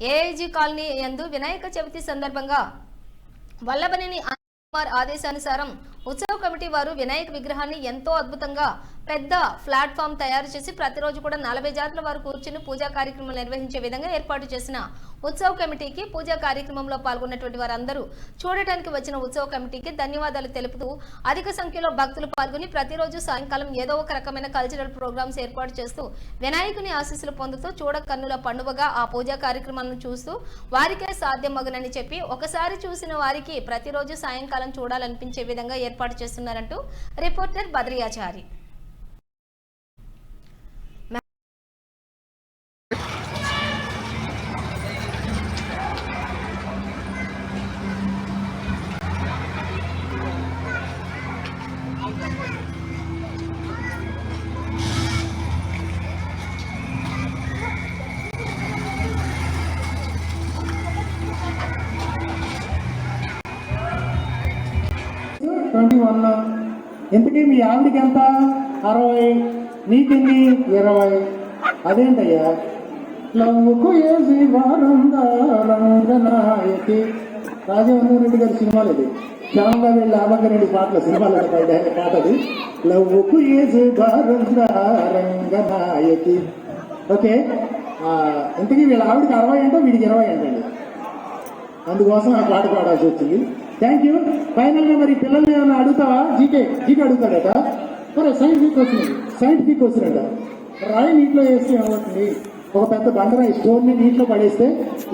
AIG colony యందు వినాయక చవితి సందర్భంగా వల్లభనేని కుమార్ ఆదేశానుసారం ఉత్సవ కమిటీ వారు వినాయక విగ్రహాన్ని ఎంతో అద్భుతంగా పెద్ద ప్లాట్ఫామ్ తయారు చేసి ప్రతిరోజు కూడా నలభై జాతుల వారు కూర్చుని పూజా కార్యక్రమాలు నిర్వహించే విధంగా ఏర్పాటు చేసిన ఉత్సవ కమిటీకి పూజా కార్యక్రమంలో పాల్గొన్నటువంటి వారందరూ చూడటానికి వచ్చిన ఉత్సవ కమిటీకి ధన్యవాదాలు తెలుపుతూ అధిక సంఖ్యలో భక్తులు పాల్గొని ప్రతిరోజు సాయంకాలం ఏదో ఒక రకమైన కల్చరల్ ప్రోగ్రామ్స్ ఏర్పాటు చేస్తూ వినాయకుని ఆశీస్సులు పొందుతూ చూడ కన్నుల పండుగగా ఆ పూజా కార్యక్రమాలను చూస్తూ వారికే సాధ్యమగునని చెప్పి ఒకసారి చూసిన వారికి ప్రతిరోజు సాయంకాలం చూడాలనిపించే విధంగా ఏర్పాటు చేస్తున్నారంటూ రిపోర్టర్ బద్రియాచారి. Twenty one. ఇంతకీ మీ ఆవిడకి ఎంత? అరవై. నీకెన్ని? ఇరవై. అదేంటయ్యా? లవ్వుకు ఏసి వారందాయకి రాజమోహన్ రెడ్డి గారి సినిమాలు ఇది. శ్యామంగా వెళ్ళి రెడ్డి పాటల సినిమాలు పాటది లవ్వుకు ఏసి వారందారంగనాయకి ఓకే. ఆ, ఇంతకీ వీళ్ళ ఆవిడకి అరవై అంటే వీడికి ఇరవై అండి అందుకోసం ఆ పాట పాడాల్సి వచ్చింది. థ్యాంక్ యూ ఫైనల్గా మరి పిల్లల్ని ఏమైనా అడుగుతావా? జీకే జీకే అడుగుతాడట. మరి సైంటిఫిక్ క్వశ్చన్ సైంటిఫిక్ క్వశ్చన్ అంట. రాయి నీటిలో వేస్తే ఏమవుతుంది? ఒక పెద్ద బండరాయి స్టోన్ని నీటిలో పడేస్తే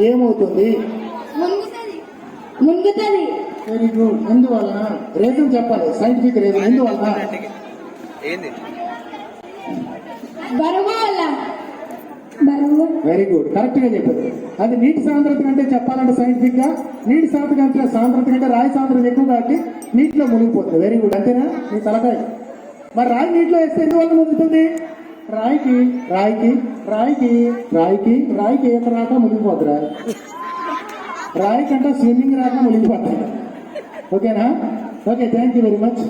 ఏమవుతుంది? మునుగుతుంది వెరీ గుడ్ ఎందువలన? రీజన్ చెప్పాలి. సైంటిఫిక్ రీజన్ ఎందువలన? ఏంది? బరువు వల్ల. బరువు వెరీ గుడ్ కరెక్ట్గా చెప్పారు. అది నీటి సాంద్రత కంటే చెప్పాలంటే సైంటిఫిక్గా నీటి సాంద్రత కంటే సాంద్రత కంటే రాయి సాంద్రత ఎక్కువ కాబట్టి నీటిలో మునిగిపోతుంది. వెరీ గుడ్ అంతేనా? నీ తలకాయ. మరి రాయి నీటిలో వేస్తే ఎందువల్ల మునుగుతుంది? రాయికి రాయికి రాయికి రాయికి రాయికి ఈత రాక మునిగిపోతురా రాయి? కంటే స్విమ్మింగ్ రాక మునిగిపోతుంది. ఓకేనా? Okay thank you very much